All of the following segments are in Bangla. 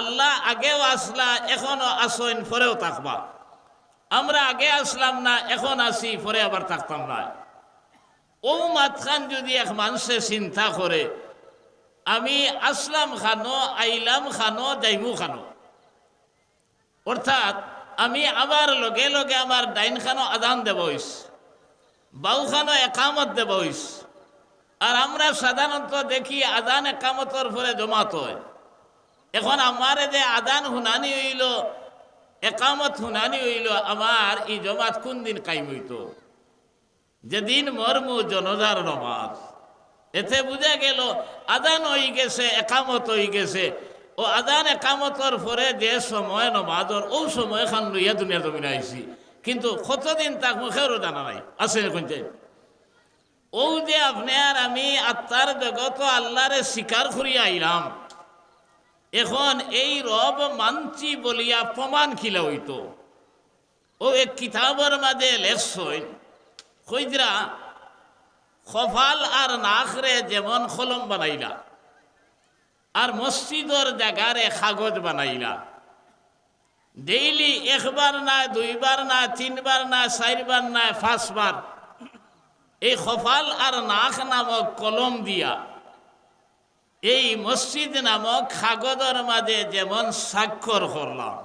আল্লাহ আগেও আসলা, এখনও আসইন, পরেও থাকবা। আমরা আগে আসলাম না, এখন আসি, পরে আবার থাকতাম না। ও মাতখান যদি এক মানুষে চিন্তা করে, আমি আসলাম খানো, আইলাম খানো, যাইমু খানো। অর্থাৎ, আমি আবার লগে লগে আমার ডাইন খানো আদান দেব হইস বাউ খানো একামত দেব হইস। আর আমরা সাধারণত দেখি আদান একামতর পরে জমাত হয়। এখন আমার যে আদান হুনানি হইল, একামত হুনানি হইল, আমার এই জমাত কোন দিন কাইম হইত? যেদিন মর্মু জনজার নমাজ। এতে বুঝা গেল, আদান হয়ে গেছে, একামত হয়ে গেছে। ও আদান একামতর পরে যে সময় নমাজর, ও সময় খান লইয়া দুনিয়া জমিন আইছি। কিন্তু কতদিন তাক মুখেরও জানা নাই। আছে এখন যে। ও যে আপনি আর আমি আত্মার জগত আল্লাহরে স্বীকার করিয়া আইলাম। এখন এই রব মানছি বলিয়া প্রমাণ খিলা হইত। ও এক কিতাবর মাঝে লেখছইন কইদরা খফাল আর নাখরে যেমন কলম বানাইলা, আর মসজিদর জায়গারে কাগজ বানাইলা। ডেইলি একবার না, দুইবার না, তিনবার না, চারবার না, পাঁচবার এই খফাল আর নাখ নামক কলম দিয়া এই মসজিদ নামক কাগজের মাঝে যেমন স্বাক্ষর করলাম।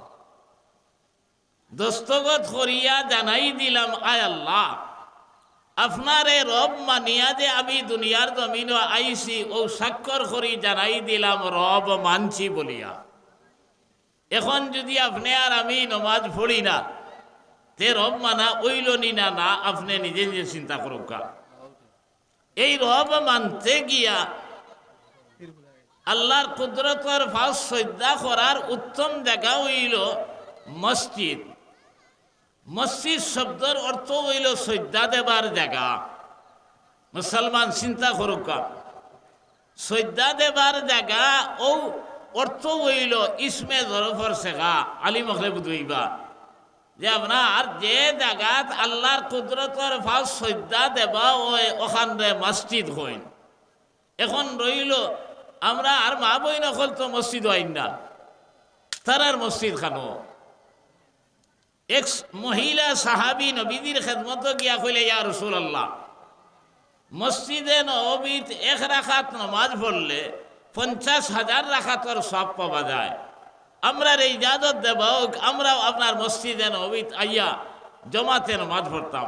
দস্তগত করিয়া জানাই দিলাম, আয় আল্লাহ, আপনারে রব মানিয়া যে আমি দুনিয়ার জমিন আইছি, ও স্বাক্ষর করি জানাই দিলাম, রব মানছি বলিয়া। এখন যদি আপনি আর আমি নমাজ পড়ি না, তে রব মানা ওইল নি না না আপনি নিজে নিজে চিন্তা করুক এই রব মানতে গিয়া আল্লাহর কুদরতর ফাঁস শ্রদ্ধা করার উত্তম জায়গা হইল মসজিদ। মসজিদ শব্দের অর্থ হইল শ্রদ্ধা দেবার জায়গা। মুসলমান চিন্তা করুক শ্রদ্ধা দেবার জায়গা ও অর্থ হইল ইসমে জরফর শেখা আলী মখলে বুধইবা যে আপনার যে জায়গাত আল্লাহর কুদরতর ফাঁস শ্রদ্ধা দেবা ওই ওখানে মসজিদ হইন। এখন রইল আমরা আর মা বই নকল তো মসজিদ হইন না। তারার মসজিদ খানো। এক মহিলা সাহাবি নবীদের খেদমত গিয়া কইলে, ইয়া রসুল আল্লাহ মসজিদে নবীত এক রাখাত নমাজ পড়লে পঞ্চাশ হাজার রাখাতর সব পাওয়া যায়। আমরা এই ইজাজত দেব, আমরাও আপনার মসজিদে নবীত আইয়া জমাতে নমাজ পড়তাম।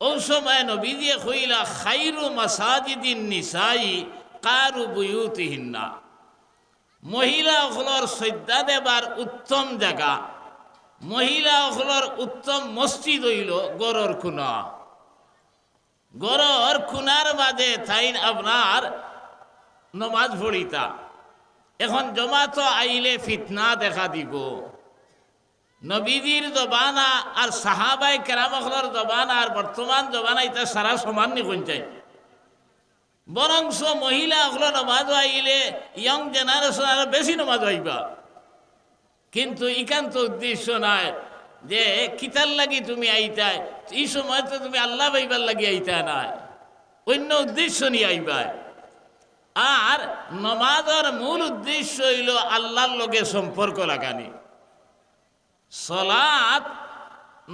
ওই সময় নবী দিয়ে কইলা, খাইরু মাসাজিদিন নিসাই কারু বুয়ুতিহিন্না। মহিলা হলর শ্রদ্ধা দেবার উত্তম জায়গা। মহিলা হলর উত্তম মসজিদ হইল গরর খুনা। গরর খুনার মাঝে থাইন আপনার নমাজ পড়িতা। এখন জমাত আইলে ফিতনা দেখা দিব। নবীজির জবানা আর সাহাবাই কেরামখলর জবানা আর বর্তমান জবানা এটা সারা সমান নি চাই বরংস মহিলা হল নমাজ আইলে ইয়ং জেনারেশন আরও বেশি নমাজ আইবা। কিন্তু ইকান্ত উদ্দেশ্য নাই যে কিতার লাগি তুমি আইতাই, এই সময় তো তুমি আল্লাহ পাইবার লাগি আইতা নাই। অন্য উদ্দেশ্য নিয়ে আইবা আর নমাজের মূল উদ্দেশ্য হইল আল্লাহর লগে সম্পর্ক লাগানি। সলাত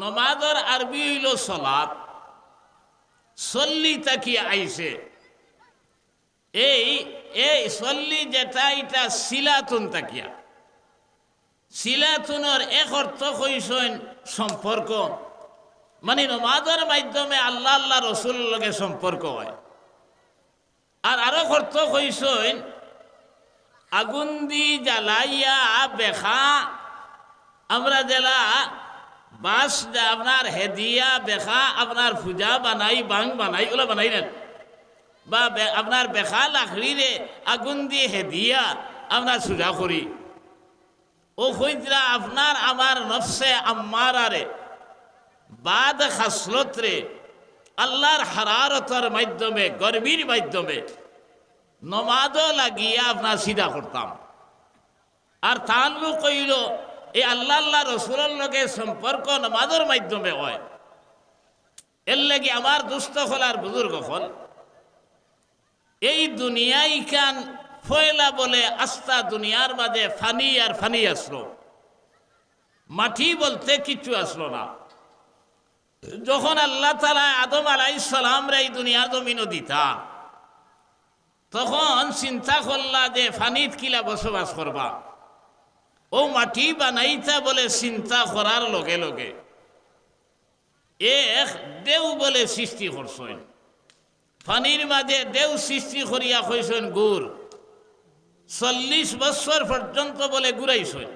নমাজের আরবি হইল সলাত সল্লি তাকি আইছে এই এই সল্লি যেটা এটা সিলাতুন তাকিয়া। সিলাতুনের এক অর্থ কইসেন সম্পর্ক মানে নমাজের মাধ্যমে আল্লাহ আল্লাহ রসুল লগে সম্পর্ক হয়। আর আরও অর্থ কইসেন আগুন দি জ্বালাইয়া বেখা আমরা জেলা বাস আপনার হেদিয়া বেখা আপনার পূজা বানাই, বাং বানাই, ওলা বানাই নেন। বা আপনার বেখা লাখড়িরে আগুন দিয়ে হেদিয়া, আপনার সুজা করি। ও হইতরা আপনার আমার নফসে আম্মারারে, বাদ খাসলতরে, আল্লাহর হারারতর মাধ্যমে, গর্বির মাধ্যমে নমাজও লাগিয়ে আপনার সিধা করতাম। আর তাহলে কইল এই আল্লাহ আল্লাহ রসুলের লগে সম্পর্ক নমাজের মাধ্যমে হয়। এর লাগে আমার দুস্থ হল আর বুজুর্গ হল এই দুনিয়াই খান ফয়লা বলে আস্তা দুনিয়ার মাঝে ফানি আর ফানি আসলো। মাটি বলতে কিচ্ছু আসলো না। যখন আল্লাহ তালা আদম আলাই সালামরা এই দুনিয়ার জমিন দিতা, তখন চিন্তা করলা যে ফানিত কিলা বসবাস করবা। ও মাটি বানাইতা বলে চিন্তা করার লগে লগে এক দেও বলে সৃষ্টি করছেন। ফানির মাঝে দেও সৃষ্টি করিয়া কইছেন গুড় চল্লিশ বছর পর্যন্ত বলে ঘুরাইছেন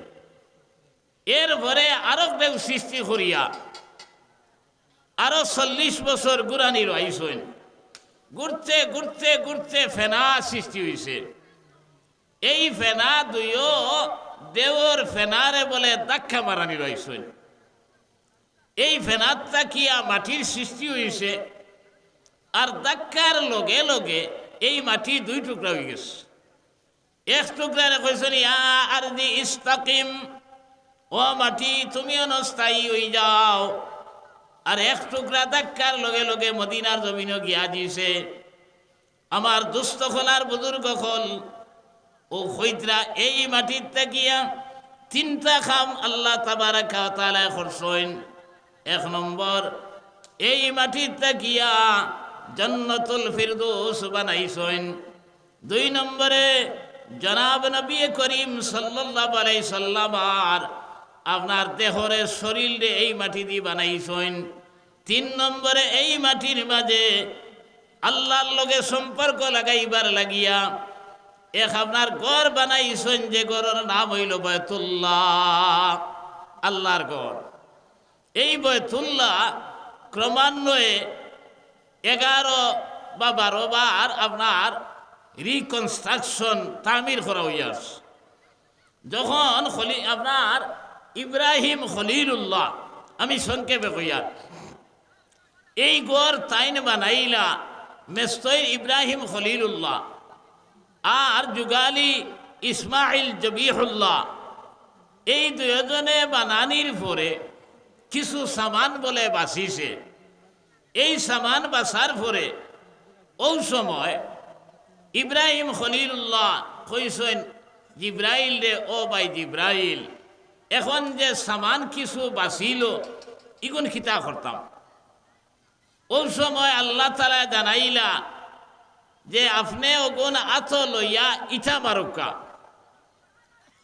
এরপরে আরও দেও সৃষ্টি করিয়া আরও চল্লিশ বছর গুরানি রয়েছেন ঘুরতে ঘুরতে ঘুরতে ফেনা সৃষ্টি হয়েছে এই ফেনা দুইও দেওর ফেনারে বলে দাক্ষা মারানি রয়েছেন এই ফেনার তাকিয়া মাটির সৃষ্টি হয়েছে আর দাক্ষার লগে লগে এই মাটি দুই টুকরা হয়ে গেছে। এক টুকরারে কইছেন ইয়া আর দি ইস্তাকিম। ও মাটি তুমিও নস্থায়ী হয়ে যাও। আর এক টুকরা ধাক্কার লগে লগে মদিনার জমিনও গিয়া দিছে আমার দুস্থ খোলার বুজুর্গ খল ও খৈতরা এই মাটির তাকিয়া তিনটা খাম আল্লাহ তাবারাকা তালা করছেন এক নম্বর, এই মাটির তাকিয়া জন্নতুল ফিরদৌস বানাইছেন। দুই নম্বরে জনাব নবী করিম সাল্লাল্লাহু আলাইহি সাল্লাম আর আপনার দেহরের শরীরে এই মাটি দিয়ে বানাইছেন। তিন নম্বরে এই মাটির মাঝে আল্লাহর লগে সম্পর্ক লাগাইবার লাগিয়া এক আপনার ঘর বানাইছেন যে ঘরের নাম হইল বয়তুল্লাহ আল্লাহর ঘর। এই বয়তুল্লাহ ক্রমান্বয়ে এগারো বা বারো বার আপনার রিকনস্ট্রাকশন তামির করা হইয়াস যখন খলি আপনার ইব্রাহিম খলিলুল্লাহ, আমি সংক্ষেপে কইয়া এই গড় তাইন বানাইলা মেস্তই ইব্রাহিম খলিলুল্লাহ আর যুগালি ইসমাইল জবিহুল্লাহ, এই দুজনে বানানির পরে কিছু সামান বলে বাঁচিছে এই সামান বাসার পরে ওই সময় ইব্রাহিম খলিলুল্লাহ কইসেন জিব্রাইল রে, ও বাই জিব্রাইল, এখন যে সামান কিছু বাঁচিল, ইগুন খিতা করতাম। ওই সময় আল্লাহ তালা জানাইলা যে, আপনি ওগুন আত লইয়া ইটা মারুকা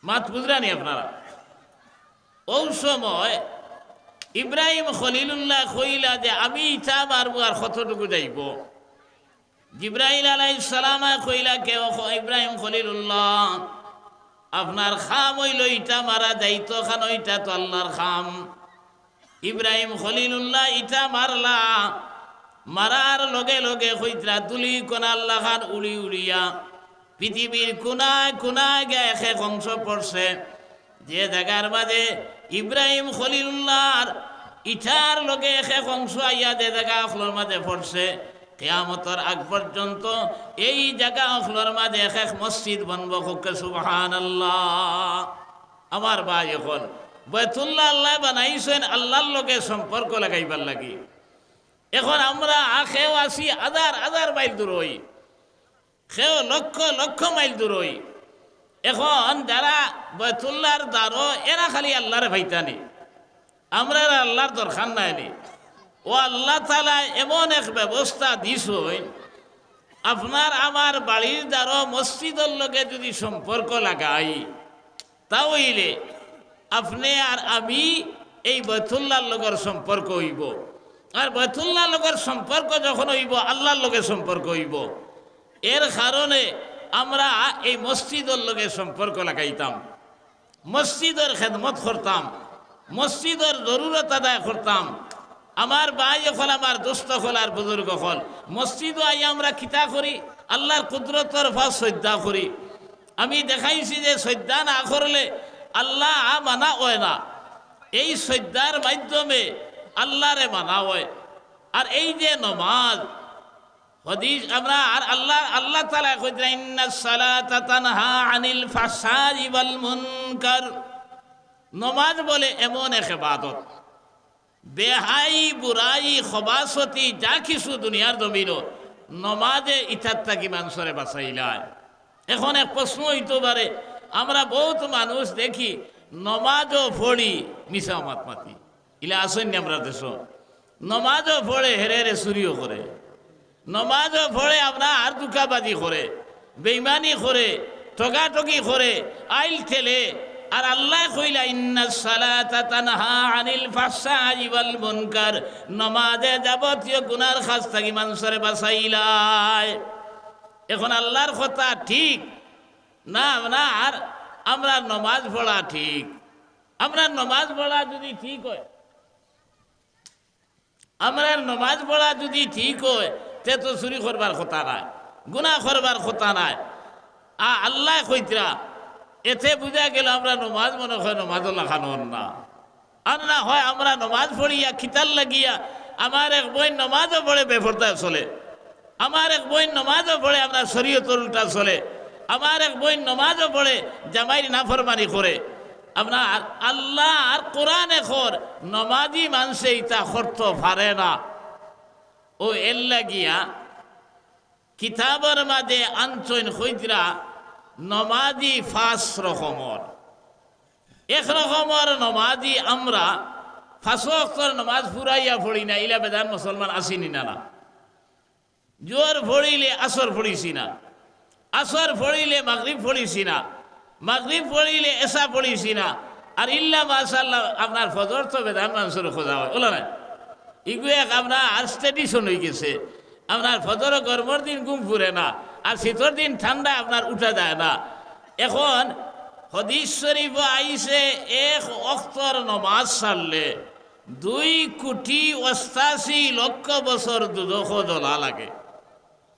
মাত বুঝরানি আপনারা? ওই সময় ইব্রাহিম খলিলুল্লাহ কইলা যে আমি ইটা মারবো আর কতটুকু যাইব? জিব্রাহিল আলাই সালামা কইলা কে ইব্রাহিম খলিলুল্লাহ, আপনার খাম হইল ইটা মারা যাইতো খান ওইটা তো আল্লাহর খাম। ইব্রাহিম খলিলুল্লাহ ইটা মারলা, মারার লগে লগে হইতরা তুলি কোনা আল্লাহ খান উড়ি উড়িয়া, পৃথিবীর কোনায় কোনায় গে এক অংশ পড়ছে যে জায়গার মাঝে ইব্রাহিম খলিলুল্লাহর ইটার লগে এক অংশ আইয়া যে জায়গা অখলোর মাঝে পড়ছে, কেয়ামতর আগ পর্যন্ত এই জায়গা অখলোর মাঝে এক এক মসজিদ বনব হুকে সুবহান আল্লাহ আমার ভাই এখন বয়তুল্লাহ আল্লাহ বানাইছেন, আল্লাহর লগে সম্পর্ক লাগাইবার লাগি। এখন আমরা খেও আসি হাজার হাজার মাইল দূর হই খেও লক্ষ লক্ষ মাইল দূর হই এখন যারা বয়তুল্লাহর দ্বারো এরা খালি আল্লাহরে ভাইতানি আমরা আল্লাহর দরকার নাইনি ও আল্লাহ তালা এমন এক ব্যবস্থা দিস আপনার আমার বাড়ির দ্বারা মসজিদের লোকে যদি সম্পর্ক লাগাই তাহলে আপনি আর আমি এই বৈতুল্লার লগের সম্পর্ক হইব। আর বৈতুল্লাহ লগের সম্পর্ক যখন হইব, আল্লাহর লগে সম্পর্ক হইব। এর কারণে আমরা এই মসজিদের লগে সম্পর্ক লাগাইতাম। মসজিদের খেদমত করতাম। মসজিদের জরুরত আদায় করতাম। আমার ভাই হল, আমার দোস্ত হল, আর বুজুর্গ হল। মসজিদও আই আমরা খিতা করি, আল্লাহর কুদরতর ভাব শ্রদ্ধা করি। আমি দেখাইছি যে শ্রদ্ধা না করলে আল্লাহ মানা হয় না। এই শ্রদ্ধার মাধ্যমে আল্লাহরে মানা হয়। আর এই যে নমাজ হদিস আমরা আর আল্লাহ আল্লাহ তালা কইরা ইন্না সালাতা তানহা আনিল ফাসাদ ওয়াল মুনকার। নমাজ বলে এমন এক ইবাদত। বেহাই বুড়াই খবাসতি, যা কিছু দুনিয়ার জমিন নমাজে ইথার থাকি মানুষরে বাঁচাইলায় এখন এক প্রশ্ন হইতে পারে, আমরা বহুত মানুষ দেখি নমাজও পড়ি মিশা মাত। মাতি ইলা আসেন আমরা দেশ। নমাজও পড়ে হেরে হেরে চুরিও করে। নমাজও পড়ে আর দুকাবাজি করে, বেইমানি করে, ঠগাঠগি করে, আইল ঠেলে। আর আল্লাহ কইলা, ইন্না সালাতা তানহা আনিল ফাহশাই ওয়াল মুনকার। নমাজে যাবতীয় গুনার খাস থাকি মানুষের বাসাইলায়। এখন আল্লাহর কথা ঠিক? না না, আর আমরা নমাজ পড়া ঠিক। আমরা নমাজ পড়া যদি ঠিক হয়, আমরা নমাজ পড়া যদি ঠিক হয় তে তো চুরি করবার কথা নাই, গুণা করবার কথা নাই। আ, আল্লাহ কইতরা, এতে বুঝা গেল আমরা নমাজ মনে হয় নমাজ লাখানোর না আর না হয় আমরা নমাজ পড়িয়া, খিতাল লাগিয়া, আমার এক বই নমাজও পড়ে, বেফরতায় চলে। আমার এক বই নমাজও পড়ে, আমরা শরীয়তর উল্টা চলে। আমার এক বই নমাজও পড়ে জামাইর নাফরমানি করে। আপনার আল্লাহ আর কোরআন এখন নমাজি মানুষে ইতা করতে পারে না। ও এর লাগিয়া কিতাবের মাঝে আনচইন হইতরা নমাজি ফাঁস রকমর এক রকমর নমাজি আমরা ফাঁসো অক্ষর নমাজ ফুরাইয়া পড়ি না ইলা বেদান মুসলমান আসিনি না না জোর পড়িলে আসর পড়িছি না আসর পড়িলে মাগরিব পড়িছি না মাগরিব পড়িলে এসা পড়িছি না আর ইল্লা মাশাল্লাহ আপনার ফজর তো বেদান মানুষের খোঁজা হয়, ওলা না ইগু এক আপনার আর স্টেডিশন হয়ে গেছে। আপনার ফজর গরমের দিন ঘুম ফুরে না, আর শীতর দিন ঠান্ডা আপনার উঠা যায় না। এখন হদিস শরীফ আইসে এক অক্তর নমাজ সারলে দুই কোটি অষ্টাশি লক্ষ বছর দুদখ দলা লাগে।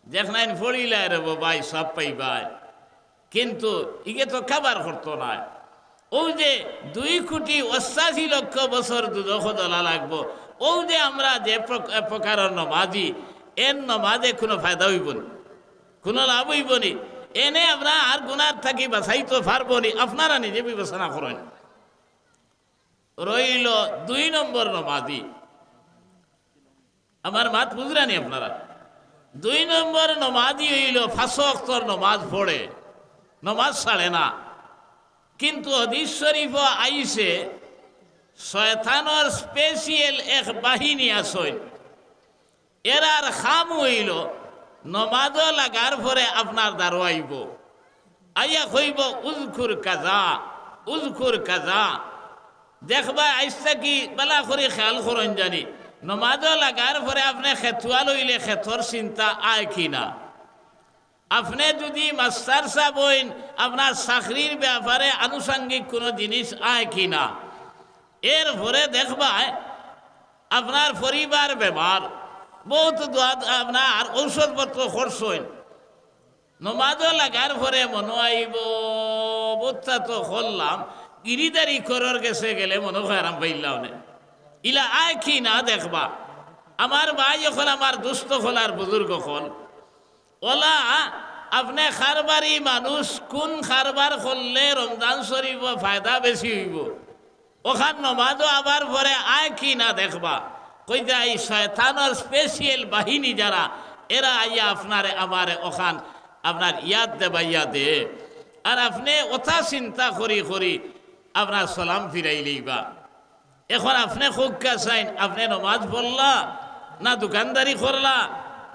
যেখানে ফড়িলাই রে বাই সব পাইবাই। কিন্তু ইগে তো খাবার করতো না। ও যে দুই কোটি অষ্টাশি লক্ষ বছর দুদখ দলা লাগবো ও যে আমরা যে প্রক- প্রকারের নমাজি এর নমাজে কোনো ফায়দা হইব না কোনো লাভ হইব নি এনে আমরা আর গুনার থাকি বাছাইতে পারব নি আপনারা নিজে বিবেচনা করেন। রইল দুই নম্বর নমাজি। আমার মাত বুঝরানি আপনারা? দুই নম্বর নমাজি হইল ফাঁসো অক্তর নমাজ পড়ে, নমাজ ছাড়ে না। কিন্তু শরীফ আইসে শয়তানোর স্পেশিয়াল এক বাহিনী আসইন এরার খাম হইল নমাজ লাগার পরে আপনার দাঁড়াইব আইয়া কইব উজখুর কাজা উজখুর কাজা। দেখবা, আইসা কি বেলা করে খেয়াল করেন জানি। নমাজ লাগার পরে আপনি খেতুয়া লইলে খেতর চিন্তা আয় কি না। আপনি যদি মাস্টার সাহেব আপনার চাকরির ব্যাপারে আনুষঙ্গিক কোনো জিনিস আয় কি না? এর পরে দেখবায় আপনার পরিবার বেমার বহুত আপনার ঔষধপত্র খরচ হইন নমাজও লাগার পরে মনে আইব বোধটা তো করলাম, গিরিদারি করর গেছে গেলে মনে হয় আরাম পাইলাম ইলা আয় কি না দেখবা? আমার ভাই এখন আমার দুস্থ আর বুজুর্গ হল। ওলা, আপনি খারবারি মানুষ, কোন খারবার করলে রমজান শরীফ ফায়দা বেশি হইব? ওখান নমাজও আবার পরে আয় কি না দেখবা? কই যে এই শয়তানোর স্পেশিয়াল বাহিনী যারা, এরা আইয়া আপনারে আমারে ওখান, আপনার ইয়াদ দেবা ইয়া দে। আর আপনি ওথা চিন্তা করি করি আপনার সালাম ফিরাইলেই বা এখন আপনি খুবকা চাইন আপনি নমাজ পড়লা, না দোকানদারি করলা,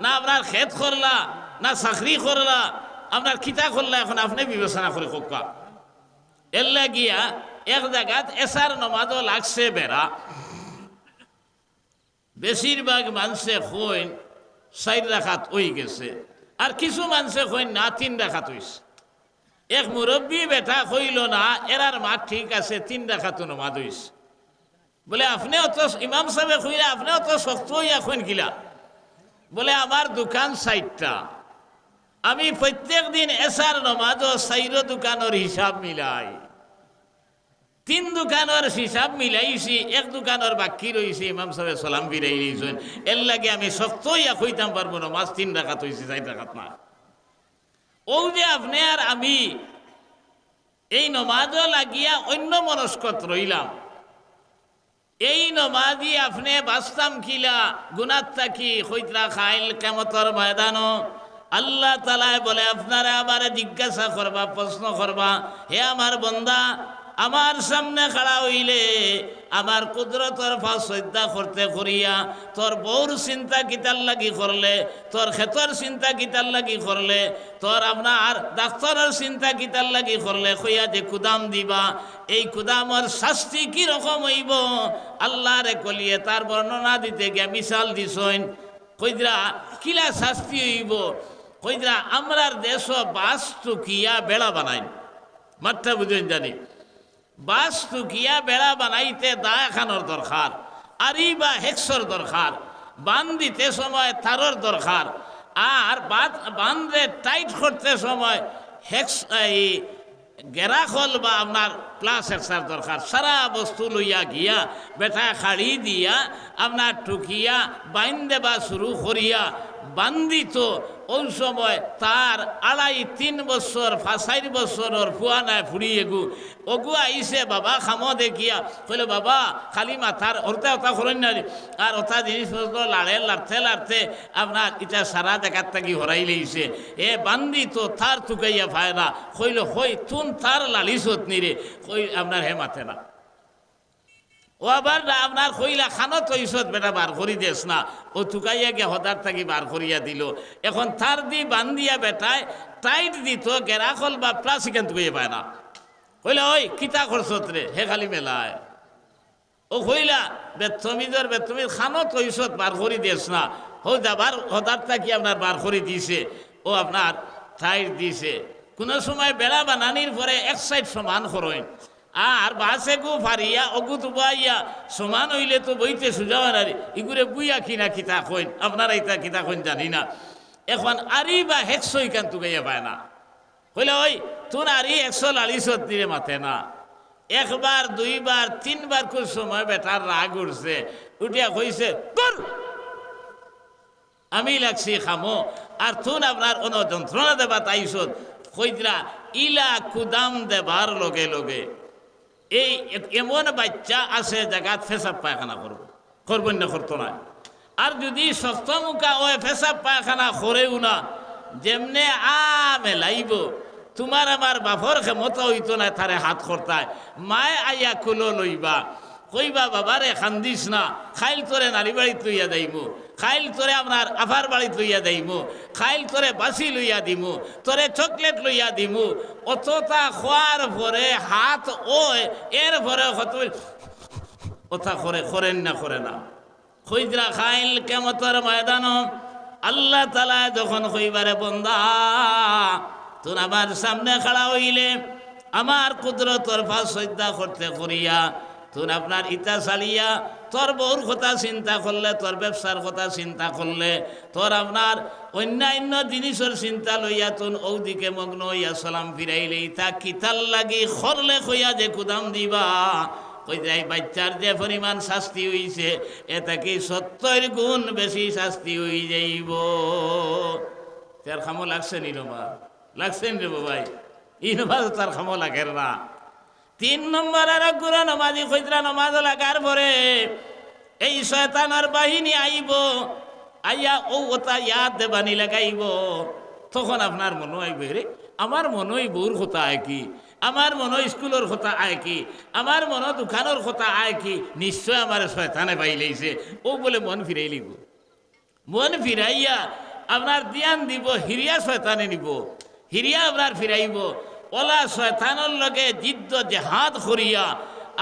না আপনার খেত করলা, না চাকরি করলা, আপনার খিতা করলা, এখন আপনি বিবেচনা করে খুবকা এর লাগিয়া এক জায়গাত এসার নমাজও লাগছে বেড়া। বেশিরভাগ মানুষে হইন চার রাখাত ওই গেছে। আর কিছু মানুষে হইন না, তিন রাখাত হইছে। এক মুরব্বী বেটা কইল না, এরার মা ঠিক আছে, তিন রাখাত নমাজ হইছে। বলে, আপনি অত ইমাম সাহেব কইলে আপনি অত শক্ত হইয়া কইন কিলা? বলে, আমার দোকান সাইটটা আমি প্রত্যেক দিন এসার নমাজ সাইর দোকানের হিসাব মিলাই। তিন দোকানের হিসাব মিলাইছি, এক দোকানের বাকি রয়েছে ইমাম সাহেব সালাম ফিরাই দিয়েছেন। এর লাগে আমি ইয়া কইতাম পারব না, মাছ তিন রাখাত হয়েছে চার রাখাত না। ও যে আপনি আর আমি এই নমাজও লাগিয়া অন্য মনস্কত রইলাম। এই নমাজি আপনি বাস্তাম খিলা গুনাত থাকি হইতরা খাইল, কেমতর ময়দানো আল্লাহ তালায় বলে, আপনারা আবার জিজ্ঞাসা করবা, প্রশ্ন করবা, হে আমার বন্দা আমার সামনে খাড়া হইলে আমার কুদরতর ফা শ্রদ্ধা করতে করিয়া তোর বউর চিন্তা কিতার লাগি করলে, তোর ক্ষেতর চিন্তা কিতার লাগি করলে, তোর আপনার ডাক্তারের চিন্তা কিতার লাগি করলে, কইয়া যে কুদাম দিবা, এই কুদামর শাস্তি কি রকম হইব? আল্লাহরে কলিয়ে তার বর্ণনা দিতে গিয়া মিশাল দিছইন। কইদরা, কিলা শাস্তি হইব? কইদরা, আমরার দেশ বাস্তু কিয়া বেড়া বানাইন। মাত্রা বুঝেন জানি। বাস্তু কিয়া বেড়া বানাইতে দা এখানোর দরকার আরি বা হেক্সর দরকার বান দিতে সময় তারর দরকার আর বান্ধে টাইট করতে সময় হেক্স এই গেরাখল বা আপনার প্লাস এক্সার দরকার সারা বস্তু লইয়া গিয়া বেটা খাড়ি দিয়া আপনার টুকিয়া বাইন দেবা শুরু করিয়া বান্দিত ওই সময় তার আড়াই তিন বছর ফাঁসাইর বছরের ফুয়ানায় ফুড়িয়ে গু অগু আইসে বাবা খামো দেখিয়া, কইলে, বাবা, খালি মাথার ওরতে ওটা করেন না আর ওটা জিনিসপত্র লাড়ে, লাড়তে লাড়তে আপনার এটা সারা দেখার থাকি হরাই লইছে এ বান্দি তো তার তুকাইয়া পায় না। কইল, হই, তুন তার লালিসত নিরে কই আপনার হে মাথে না। ও আবার আপনার কইলা খানো তৈছত বেটা বার করি দেস না। ও তুকাইয়া গে হদার থাকি বার করিয়া দিল। এখন তার দি বান্দিয়া বেটায় টাইট দিত গেরাকল বা প্লাসিকেন তুকাইয়া পায় না। কইলা, ওই, কিতা করছত রে হে খালি মেলায়। ও কইলা বেতমিদর বেতমিদ খানো তৈছত বার করি দেস না। হো যাবার হদার থাকি আপনার বার করে দিছে। ও আপনার টাইট দিছে। কোনো সময় বেড়া বানানির পরে এক সাইড সমান করইন আর বাসে গু ফারিয়া, অগু তো বাইয়া, সমান হইলে তো বইতে সুজাও না রে। ইগুরে বুইয়া কিনা কিতা কইন, আপনারা ইতা কিতা কইন জানি না। এখন আরি বা হেকশো ইকান তু গাইয়া পায় না। কইলে ওই, তোর আরি একশো লালিশত দিলে মাথে না। একবার, দুইবার, তিনবার কোন সময় বেটার রাগ উঠছে। উঠিয়া কইছে কর আমি লাগছি খামো। আর তুন আপনার কোনো যন্ত্রণা দেবা তাইছত কইদরা, ইলা কুদাম দেবার লগে লগে। এই এমন বাচ্চা আছে জায়গাত ফেসাব পায়খানা করব। করবেন না, করতো না আর যদি সপ্তমুখা ওই ফেসাব পায়খানা করেও না, যেমনে আ মেলাইব তোমার আমার বাপর ক্ষমতা হইতো না তারে হাত করতায় মায় আইয়া কুলো লইবা। কইবা বাবারে খান্দিস না, খাইল তোরে নারী বাড়িত লইয়া যাইমু খাইল তোরে আপনার আফার বাড়িত লইয়া যাইমু খাইল তোরে বাসি লইয়া দিমু, তোরে চকলেট লইয়া দিমু অতটা খোয়ার পরে হাত ওই, এর পরে কত ওটা করে করেন না করে না। খৈদরা খাইল কেমতর ময়দান, আল্লাহ তালা যখন কইবারে, বন্দা, তোর আমার সামনে খাড়া হইলে, আমার কুদরতর ফাঁস শ্রদ্ধা করতে করিয়া তোর আপনার ইটা চালিয়া তোর বউর কথা চিন্তা করলে, তোর ব্যবসার কথা চিন্তা করলে, তোর আপনার অন্যান্য জিনিসের চিন্তা লইয়া তুন ঔদিকে মগ্ন হইয়া সালাম ফিরাইলে ইতা কিতাল লাগি খরলে কইয়া যে কুদাম দিবা? কই যাই বাচ্চার যে পরিমাণ শাস্তি হইছে, এটা কি সত্তর গুণ বেশি শাস্তি হই যাইব? তার খামো লাগছে নি নবা লাগছে নি রে ভাই ইনবা তার খামো লাগের না। তিন নম্বর আর গুরু নমাজি খৈতরা নমাজ লাগার পরে এই শয়তানার বাহিনী আইব, আইয়া ও ওটা ইয়াদ দেবানি লাগাইব। তখন আপনার মনে আইব রে, আমার মনে হয় বউর কথা আয় কি? আমার মনে স্কুলের কথা আয় কি? আমার মনে দোকানের কথা আয় কি? নিশ্চয় আমার শয়তানে পাইলেইছে ও বলে, মন ফিরাই লিব। মন ফিরাইয়া আপনার দিয়ান দিব, হিরিয়া শয়তানে নিব। হিরিয়া আপনার ফিরাইব। ওলা শয়তানের লগে জিদ্দ জেহাদ করিয়া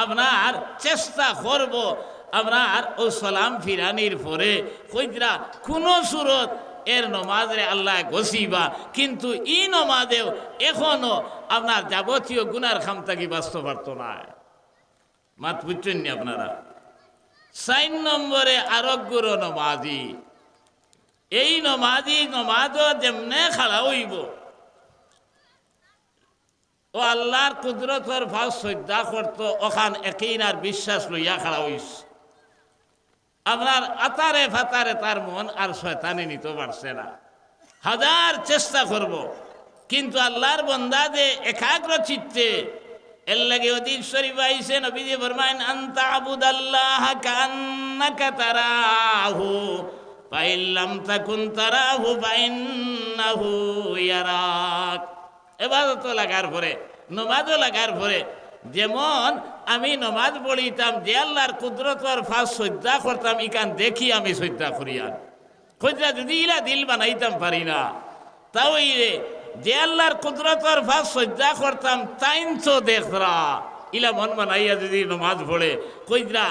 আপনার চেষ্টা করব, আপনার ও সালাম ফিরানির পরে। কইদরা কোনো সুরত এর নমাজরে আল্লাহ গসিবা কিন্তু ই নমাজেও এখনও আপনার যাবতীয় গুনার খামতাকি বাঁচতে পারত না মাত বুঝছেন নি আপনারা? সাইন নম্বরে আরোগ্যর নমাজি। এই নমাজি নমাজও যেমনে খালা হইব। ও আল্লাহর কুদরতর ভাব শ্রদ্ধা করত, ওখান একইনার বিশ্বাস লইয়া খাড়া হইস। আপনার আতারে ফাতারে তার মন আর শয়তানে নিতে পারছে না। হাজার চেষ্টা করব, কিন্তু আল্লাহর বন্দা যে একাগ্র চিত্তে, এর লাগে অতীত শরীফ আইসে নবীজি ফরমাইন, আন্তা আবুদ আল্লাহ কান্নাকা তারাহু, ফাইল্লাম তাকুন তারাহু, ফাইন্নাহু ইয়ারাক। এবাদত লাগার পরে, নমাজও লাগার পরে, যেমন আমি নমাজ পড়িতাম, যে আল্লাহর কুদরতর ফাঁস শ্রদ্ধা করতাম, ইকান দেখি আমি শ্রদ্ধা করিয়ান খুঁজরা যদি ইলা দিল বানাইতাম পারি না, তাও ইরে যে আল্লাহর কুদরতর ফাঁস শ্রদ্ধা করতাম, তাইন দেখরা। ইলা মন বানাইয়া যদি নমাজ পড়ে কইরা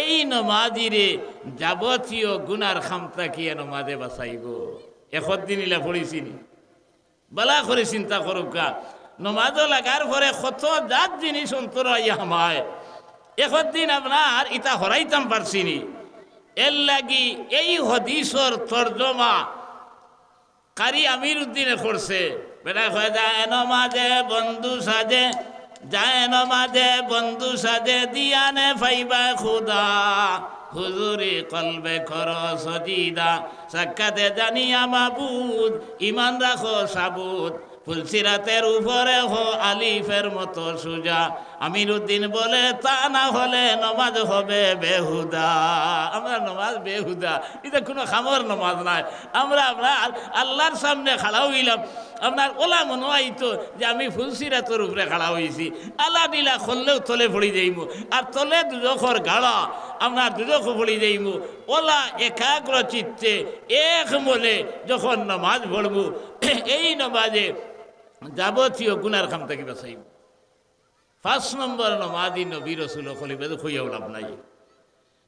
এই নমাজিরে যাবতীয় গুনার খামতা কিয়া নমাজে বাঁচাইব? এখর দিন ইলা পড়িছিনি বলা করে চিন্তা করুক গা। নমাজ লাগার পরে কত জাত জিনিস অন্তর এখন দিন আপনার ইটা হরাইতাম পারছিনি এর লাগি এই হদিসর তর্জমা কারি আমির উদ্দিনে করছে বেটা হয়ে যায় নমাজে বন্ধু সাজে যায় নমাজে বন্ধু সাজে দিয়ানে ফাইবা খুদা। হুজুরি কলবে খর সজিদা সাক্ষাতে জানিয়া মাবুদ, ইমান রাখো সাবুদ। ফুলসিরাতের উপরে হো আলিফের মতো সুজা। আমির উদ্দিন বলে, তা না হলে নমাজ হবে বেহুদা। আমরা নমাজ বেহুদা। এটা কোনো খামর নমাজ নাই আমরা আমরা আল্লাহর সামনে খাড়া হইলাম। আপনার ওলা মনে হইতো যে আমি ফুলসিরাতের উপরে খাড়া হয়েছি আল্লাহ দিলা খুললেও তলে পড়ি যাইমু। আর তলে দুজখর গাড়া আপনার দুজখ পড়ি যাইমু। ওলা একাগ্র চিত্তে এক মনে যখন নমাজ পড়ব, এই নমাজে যাবতীয় গুনার খাম থেকে বাঁচাইব পাঁচ নম্বর নমাদি নবী রসুল খলিবে খুঁজেও লাভ নাই।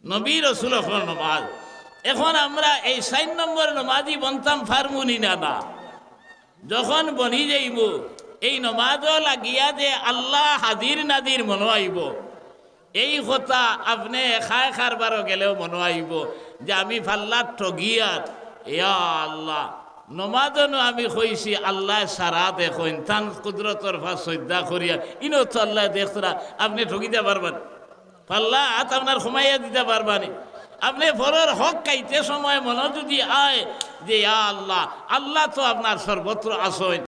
নবী রসুল নমাজ। এখন আমরা এই চার নম্বর নমাজি বনতাম ফার্মুনি না না যখন বনি যাইব, এই নমাজও লাগিয়া যে আল্লাহ হাজির নাদির মনো আইব এই কথা আপনি খায় খারবারও গেলেও মনো আইব যে আমি ফাল্লার ঠগিয়াত। ইয়া আল্লাহ নমাজনও আমি কইছি আল্লাহ সারা দেখুন, তান কুদরতর ভা শ্রদ্ধা করিয়া। ইনো তো আল্লাহ দেখতরা আপনি ঠকিতে পারবেন। পাল্লা হাত আপনার ঘুমাইয়া দিতে পারবানি। আপনি ভরের হক কাইতে সময় মনে যদি আয় যে আল্লাহ আল্লাহ তো আপনার সর্বত্র আসেন।